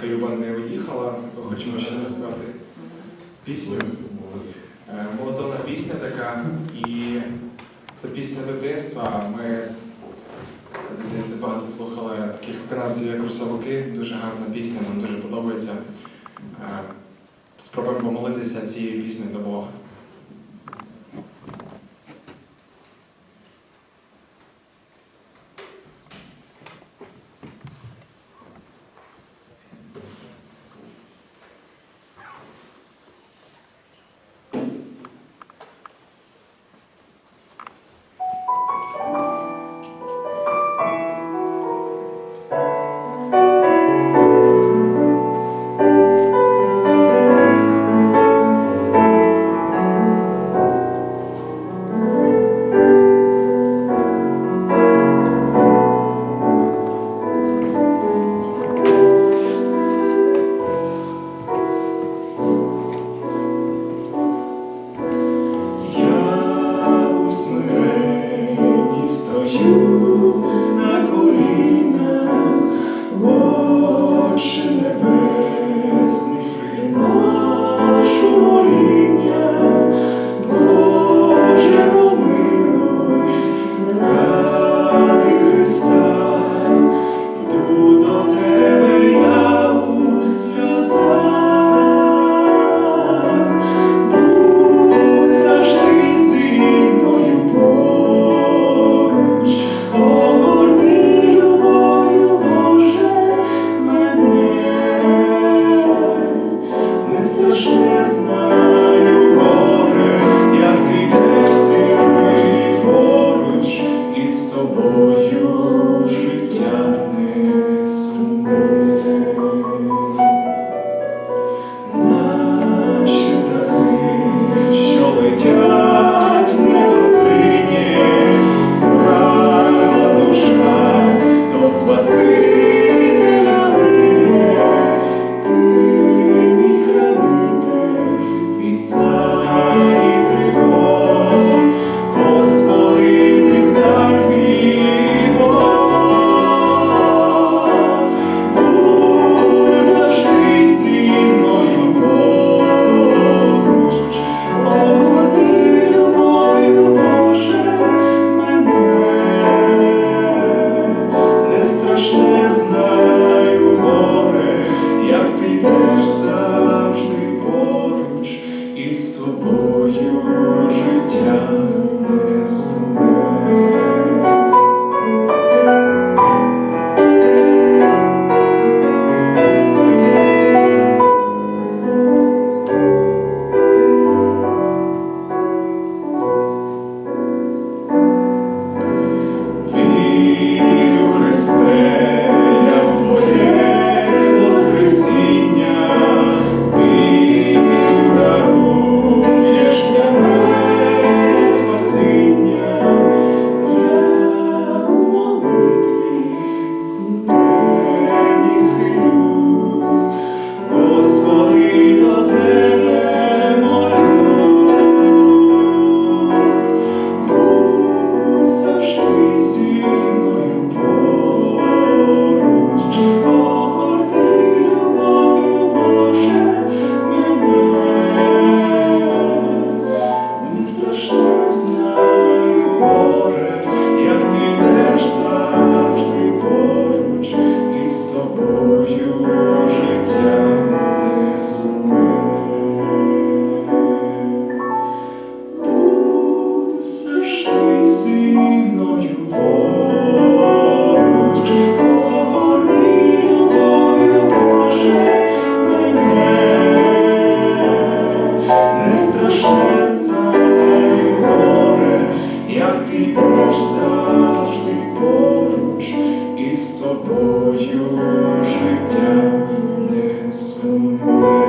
Калюба не уїхала, хочемо ще заспівати пісню. Е, молодона пісня така, і це пісня дитинства. Ми дитинстві багато слухали таких виконавців, як русалки. Дуже гарна пісня, нам дуже подобається. Е, спробуємо помолитися цією піснею до Бога. знай як ти йдеш завжди поруч із собою. Твою життя не сумує.